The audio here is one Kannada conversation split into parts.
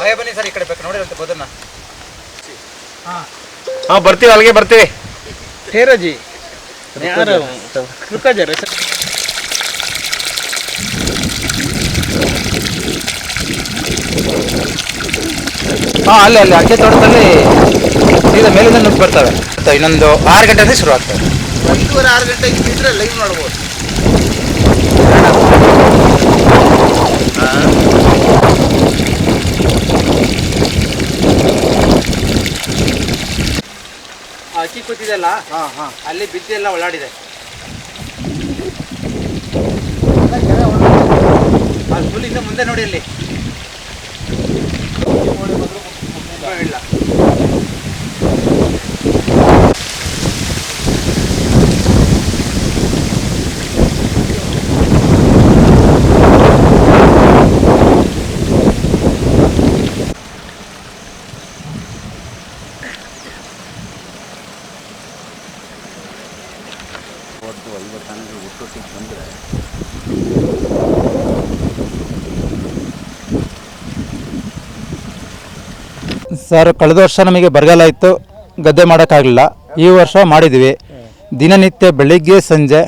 ಭಯ ಬನ್ನಿ ಸರ್ ಈ ಕಡೆ ಬೇಕು ನೋಡಿರಂತೆ ಬದುನ್ನ ಹಾ. ಬರ್ತೀವಿ ಅಲ್ಲಿಗೆ ಬರ್ತೀವಿ. ಥೇರಜಿ ಯಾರು? ಕೃಕಾಜರ ಸರ್. ಹಾ ಅಲ್ಲಿ ಅಲ್ಲಿ ಅಡಿಕೆ ತೋಟದಲ್ಲಿ ಸೀದಾ ಮೇಲಿಂದ ನುಗ್ಗಿ ಬರ್ತವೆ. ಮತ್ತು ಇನ್ನೊಂದು ಆರು ಗಂಟೆಯಲ್ಲಿ ಶುರು ಆಗ್ತವೆ ಒಂದೂವರೆ ಆರು ಗಂಟೆ ಇದ್ದರೆ ಲೈವ್ ನೋಡ್ಬೋದು. ಹಾಂ ಅಲ್ಲಿ ಬಿದ್ದಿ ಎಲ್ಲ ಒಳಾಡಿದೆ ಫುಲ್ ಮುಂದೆ ನೋಡಿ ಅಲ್ಲಿ. ಸರ್, ಕಳೆದ ವರ್ಷ ನಮಗೆ ಬರಗಾಲ ಇತ್ತು. ಗದ್ದೆ ಮಾಡೋಕ್ಕಾಗಲಿಲ್ಲ. ಈ ವರ್ಷ ಮಾಡಿದ್ವಿ ದಿನನಿತ್ಯ ಬೆಳಿಗ್ಗೆ ಸಂಜೆ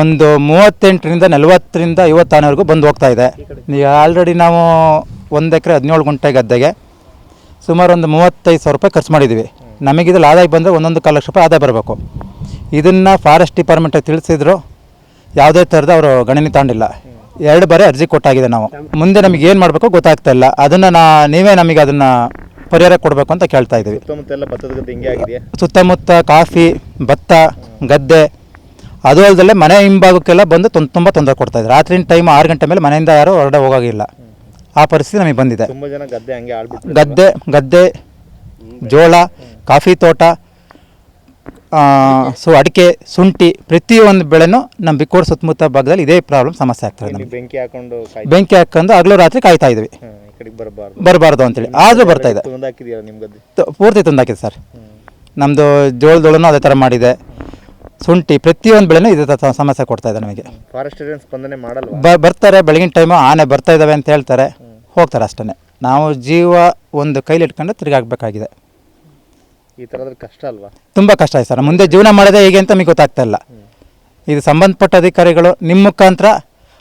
ಒಂದು ಮೂವತ್ತೆಂಟರಿಂದ ನಲವತ್ತರಿಂದ ಐವತ್ತಾನವರೆಗೂ ಬಂದು ಹೋಗ್ತಾ ಇದೆ. ಈಗ ಆಲ್ರೆಡಿ ನಾವು ಒಂದು ಎಕರೆ ಹದಿನೇಳು ಗುಂಟೆ ಗದ್ದೆಗೆ ಸುಮಾರು ಒಂದು ಮೂವತ್ತೈದು ಸಾವಿರ ರೂಪಾಯಿ ಖರ್ಚು ಮಾಡಿದ್ವಿ ನಮಗಿದ್ರಲ್ಲಿ ಆದಾಯ ಬಂದರೆ ಒಂದೊಂದು ಕಾಲು ಲಕ್ಷ ರೂಪಾಯಿ ಆದಾಯ ಬರಬೇಕು. ಇದನ್ನು ಫಾರೆಸ್ಟ್ ಡಿಪಾರ್ಟ್ಮೆಂಟ್ ತಿಳಿಸಿದ್ರು. ಯಾವುದೇ ಥರದ ಅವರು ಗಣನೆ ತಗೊಂಡಿಲ್ಲ ಎರಡು ಬಾರಿ ಅರ್ಜಿ ಕೊಟ್ಟಾಗಿದೆ ನಾವು. ಮುಂದೆ ನಮಗೆ ಏನು ಮಾಡಬೇಕು ಗೊತ್ತಾಗ್ತಾ ಇಲ್ಲ. ಅದನ್ನು ನಾ ನೀವೇ ನಮಗೆ ಅದನ್ನು ಪರಿಹಾರ ಕೊಡಬೇಕು ಅಂತ ಕೇಳ್ತಾ ಇದ್ದೀವಿ. ಸುತ್ತಮುತ್ತ ಕಾಫಿ ಭತ್ತ ಗದ್ದೆ ಅದು ಅಲ್ಲದೆ ಮನೆ ಹಿಂಭಾಗಕ್ಕೆಲ್ಲ ಬಂದು ತೊಂದ್ ತುಂಬ ತೊಂದರೆ ಕೊಡ್ತಾ ಇದ್ದಾರೆ ರಾತ್ರಿ ಟೈಮ್ ಆರು ಗಂಟೆ ಮೇಲೆ ಮನೆಯಿಂದ ಯಾರು ಹೊರಡೆ ಹೋಗೋಗಿಲ್ಲ. ಆ ಪರಿಸ್ಥಿತಿ ನಮಗೆ ಬಂದಿದೆ. ಗದ್ದೆ ಗದ್ದೆ ಗದ್ದೆ ಜೋಳ ಕಾಫಿ ತೋಟ ಸೊ ಅಡಿಕೆ ಶುಂಠಿ ಪ್ರತಿಯೊಂದು ಬೆಳೆನೂ ನಮ್ಮ ಬಿಕ್ಕೋಡ್ ಸುತ್ತಮುತ್ತ ಭಾಗದಲ್ಲಿ ಇದೇ ಪ್ರಾಬ್ಲಮ್ ಸಮಸ್ಯೆ ಆಗ್ತದೆ ನಮಗೆ. ಬೆಂಕಿ ಹಾಕೊಂಡು ಬೆಂಕಿ ಹಾಕೊಂಡು ಹಗಲು ರಾತ್ರಿ ಕಾಯ್ತಾ ಇದ್ವಿ. ಹಾಂ ಈ ಕಡೆಗೆ ಬರಬಾರ್ದು. ಬರಬಾರ್ದು ಅಂತೇಳಿ. ಆದರೂ ಬರ್ತಾ ಇದೆ. ತುಂದು ಹಾಕಿದೆಯಲ್ಲ ನಿಮ್ಮ ಗದ್ದೆ ತ- ಪೂರ್ತಿ ತಂದಾಕಿದೆ ಸರ್. ನಮ್ಮದು ಜೋಳದೊಳನೂ ಅದೇ ಥರ ಮಾಡಿದೆ. ಶುಂಠಿ ಪ್ರತಿಯೊಂದು ಬೆಳೆನೂ ಇದೇ ಥರ ಸಮಸ್ಯೆ ಕೊಡ್ತಾ ಇದೆ ನಮಗೆ. ಸ್ಪಂದನೆ ಮಾಡಲ್ವಾ? ಬ ಬರ್ತಾರೆ ಬೆಳಗಿನ ಟೈಮು ಆನೆ ಬರ್ತಾ ಇದ್ದಾವೆ ಅಂತ ಹೇಳ್ತಾರೆ. ಹೋಗ್ತಾರೆ ಅಷ್ಟೇ ನಾವು ಜೀವ ಒಂದು ಕೈಲಿ ಇಟ್ಕೊಂಡು ತಿರುಗಾಗಬೇಕಾಗಿದೆ ಈ ಥರದ್ರ ಕಷ್ಟ ಅಲ್ವಾ? ತುಂಬ ಕಷ್ಟ ಸರ್. ಮುಂದೆ ಜೀವನ ಮಾಡೋದೇ ಹೇಗೆ ಅಂತ ನಮಗೆ ಗೊತ್ತಾಗ್ತಾ ಇಲ್ಲ ಇದು ಸಂಬಂಧಪಟ್ಟ ಅಧಿಕಾರಿಗಳು ನಿಮ್ಮ ಮುಖಾಂತರ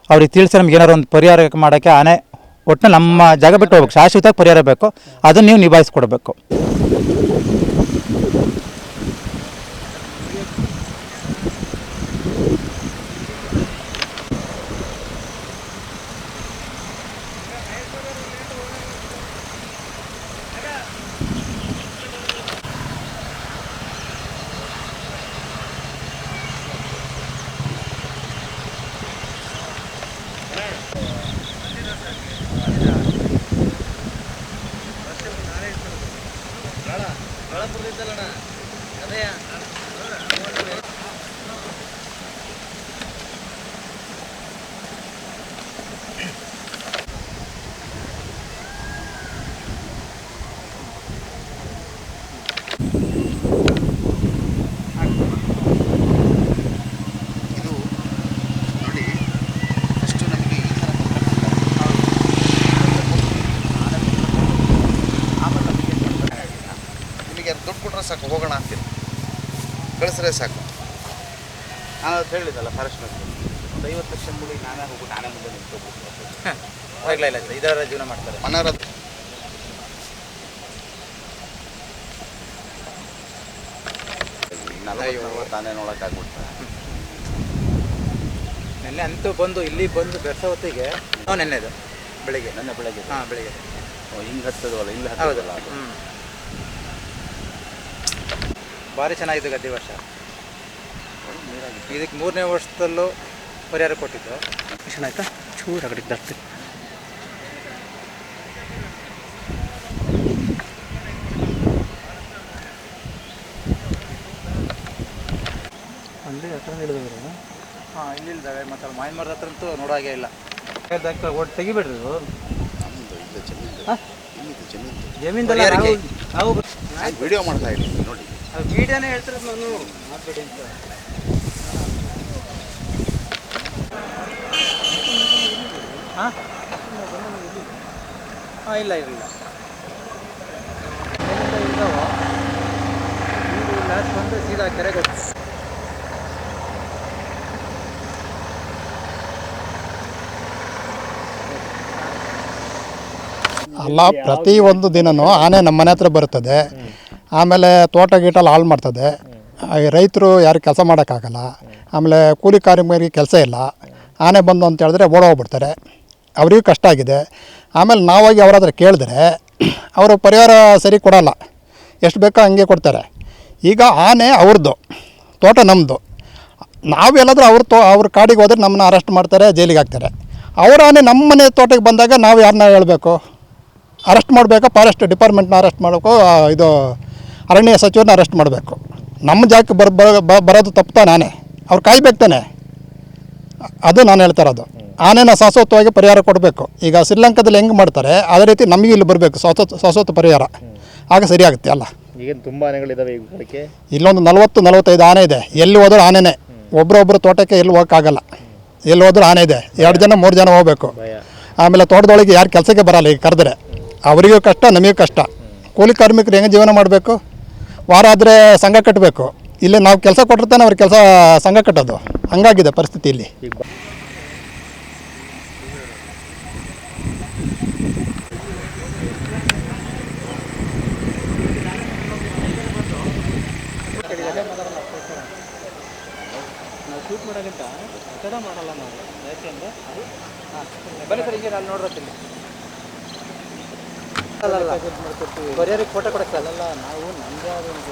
ಅವ್ರಿಗೆ ತಿಳಿಸಿ ನಮ್ಗೆ ಏನಾರು ಒಂದು ಪರಿಹಾರ ಮಾಡೋಕ್ಕೆ ಆನೆ ಒಟ್ಟು ನಮ್ಮ ಜಾಗ ಬಿಟ್ಟು ಹೋಗ್ಬೇಕು. ಶಾಶ್ವತವಾಗಿ ಪರಿಹಾರ ಬೇಕು. ಅದನ್ನು ನೀವು ನಿಭಾಯಿಸ್ಕೊಡ್ಬೇಕು. ಸಾಕು ಹೋಗೋಣ ಅಂತೀನಿ ಕಳಿಸ್ರೆ ಸಾಕು. ನಾನು ಅದು ಹೇಳಿದಲ್ಲ ಫಾರೆಸ್ಟ್ ಒಂದು ಐವತ್ತು ಲಕ್ಷ ಮುಡಿ ನಾನೇ ಹೋಗ್ಬಿಟ್ಟು ನಾನೇ ಮುಂದೆ ನಿಂತ್ಕೋಬೇಕು ಇಲ್ಲ ಇಲ್ಲ ಇದರ ಜೀವನ ಮಾಡ್ತಾರೆ. ಮನೋರಥ. ತಾನೇ ನೋಡೋಕ್ಕಾಗ್ಬಿಡ್ತಾರೆ ನೆನ್ನೆ ಅಂತೂ ಬಂದು ಇಲ್ಲಿ ಬಂದು ಬೆರ್ಸೋ ಹೊತ್ತಿಗೆ ನೆನ್ನೆದು ಬೆಳಿಗ್ಗೆ ನನ್ನ ಬೆಳಗ್ಗೆ. ಹಾಂ ಬೆಳಿಗ್ಗೆ. ಹಿಂಗೆ ಹತ್ತದವಲ್ಲ ಇಲ್ಲಿ ಹತ್ತದಲ್ಲ ಭಾರಿ ಚೆನ್ನಾಗಿದೆ ಗದ್ದೆ ವರ್ಷ. ಇದಕ್ಕೆ ಮೂರನೇ ವರ್ಷದಲ್ಲೂ ಪರಿಹಾರ ಕೊಟ್ಟಿದ್ದು. ಮಿಷನ್ ಆಯ್ತಾ? ಚೂರು ಅಗಡಿ ಬರ್ತೀನಿ. ಅಲ್ಲಿ ಹತ್ರ ಹಿಡಿದ್ರು ಹಾಂ ಇಲ್ಲಿ ಮತ್ತೆ ಮತ್ತು ಅಲ್ಲಿ ಮಾಯಿನ ಮರದ ಹತ್ರ ಅಂತೂ ನೋಡೋ ಹಾಗೆ ಇಲ್ಲ. ಒಟ್ಟು ತೆಗಿಬಿಡ್ರಿ ಜಮೀನ್ದಲ್ಲ ನಾವು ವಿಡಿಯೋ ಮಾಡ್ತಾ ಇದ್ದೀನಿ ನೋಡಿ. ಮೀಡಿಯಾನೇ ಹೇಳ್ತಿರೋದು ನಾನು ಮಾಡಬೇಡಿ ಅಂತ. ಹಾಂ? ಹಾಂ ಇಲ್ಲ ಇಲ್ಲ ಲಾಸ್ಟ್ ಬಂದು ಸೀದಾ ಕೆರೆಗೆ ಅಲ್ಲ ಪ್ರತಿ ಒಂದು ದಿನನೂ ಆನೆ ನಮ್ಮ ಮನೆ ಹತ್ರ ಬರುತ್ತದೆ ಆಮೇಲೆ ತೋಟ ಗೀಟಲ್ಲಿ ಹಾಳು ಮಾಡ್ತದೆ. ರೈತರು ಯಾರು ಕೆಲಸ ಮಾಡೋಕ್ಕಾಗಲ್ಲ. ಆಮೇಲೆ ಕೂಲಿ ಕಾರ್ಮಿಕರಿಗೆ ಕೆಲಸ ಇಲ್ಲ. ಆನೆ ಬಂದು ಅಂತ ಹೇಳಿದ್ರೆ ಓಡೋಗ್ಬಿಡ್ತಾರೆ ಅವರಿಗೂ ಕಷ್ಟ ಆಗಿದೆ. ಆಮೇಲೆ ನಾವಾಗಿ ಅವ್ರ ಹತ್ರ ಕೇಳಿದ್ರೆ ಅವರು ಪರಿಹಾರ ಸರಿ ಕೊಡಲ್ಲ. ಎಷ್ಟು ಬೇಕೋ ಹಂಗೆ ಕೊಡ್ತಾರೆ. ಈಗ ಆನೆ ಅವ್ರದ್ದು ತೋಟ ನಮ್ಮದು ನಾವೆಲ್ಲಾದ್ರೂ ಅವ್ರ ತೋ ಅವ್ರ ಕಾಡಿಗೆ ಹೋದ್ರೆ ನಮ್ಮನ್ನ ಅರೆಸ್ಟ್ ಮಾಡ್ತಾರೆ ಜೈಲಿಗೆ ಹಾಕ್ತಾರೆ. ಅವ್ರ ಆನೆ ನಮ್ಮ ಮನೆ ತೋಟಕ್ಕೆ ಬಂದಾಗ ನಾವು ಯಾರನ್ನ ಹೇಳಬೇಕು? ಅರೆಸ್ಟ್ ಮಾಡಬೇಕಾ? ಫಾರೆಸ್ಟ್ ಡಿಪಾರ್ಟ್ಮೆಂಟ್ನ ಅರೆಸ್ಟ್ ಮಾಡಬೇಕು ಇದು ಅರಣ್ಯ ಸಚಿವರನ್ನ ಅರೆಸ್ಟ್ ಮಾಡಬೇಕು. ನಮ್ಮ ಜಾಗಕ್ಕೆ ಬರ್ ಬರೋದು ತಪ್ಪು ನಾನೇ ಅವ್ರು ಕಾಯ್ಬೇಕು ತಾನೆ. ಅದು ನಾನು ಹೇಳ್ತಾ ಇರೋದು. ಆನೆನ ಶಾಶ್ವತವಾಗಿ ಪರಿಹಾರ ಕೊಡಬೇಕು. ಈಗ ಶ್ರೀಲಂಕಾದಲ್ಲಿ ಹೆಂಗೆ ಮಾಡ್ತಾರೆ ಅದೇ ರೀತಿ ನಮಗೆ ಇಲ್ಲಿ ಬರಬೇಕು ಶಾಶ್ವತ ಶಾಶ್ವತ ಪರಿಹಾರ. ಆಗ ಸರಿಯಾಗುತ್ತೆ ಅಲ್ಲ. ಈಗೇನು ತುಂಬ ಆನೆಗಳಿದ್ದಾವೆ ಈಗ ಇಲ್ಲೊಂದು ನಲವತ್ತು ನಲವತ್ತೈದು ಆನೆ ಇದೆ. ಎಲ್ಲಿ ಹೋದ್ರೂ ಆನೆನೇ. ಒಬ್ಬರೊಬ್ಬರು ತೋಟಕ್ಕೆ ಎಲ್ಲಿ ಹೋಗೋಕ್ಕಾಗಲ್ಲ. ಎಲ್ಲಿ ಹೋದ್ರೂ ಆನೆ ಇದೆ. ಎರಡು ಜನ ಮೂರು ಜನ ಹೋಗಬೇಕು. ಆಮೇಲೆ ತೋಟದೊಳಗೆ ಯಾರು ಕೆಲಸಕ್ಕೆ ಬರಲ್ಲ ಈಗ ಕರೆದ್ರೆ. ಅವರಿಗೂ ಕಷ್ಟ ನಮಗೂ ಕಷ್ಟ. ಕೂಲಿ ಕಾರ್ಮಿಕರು ಹೆಂಗೆ ಜೀವನ ಮಾಡಬೇಕು? ವಾರ ಆದರೆ ಸಂಘ ಕಟ್ಟಬೇಕು ಇಲ್ಲಿ ನಾವು ಕೆಲಸ ಕೊಟ್ಟಿರ್ತಾನೆ ಅವ್ರ ಕೆಲಸ ಸಂಘ ಕಟ್ಟೋದು. ಹಂಗಾಗಿದೆ ಪರಿಸ್ಥಿತಿ ಇಲ್ಲಿ ಈಗ ಬ- ಬನ್ನಿ ಸರ್, ಹಿಂಗೆ ನಾನು ನೋಡಿರ್ತೀನಿ ಕೊರಿಯರಿಗೆ ಫೋಟೋ ಕೊಡಕ್ಕೆ ಅಲ್ಲ ನಾವು ನಮ್ಮದೇ ಆದ ಒಂದು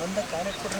ಬಂದ ಕಾರ್ಯಕ್ರಮ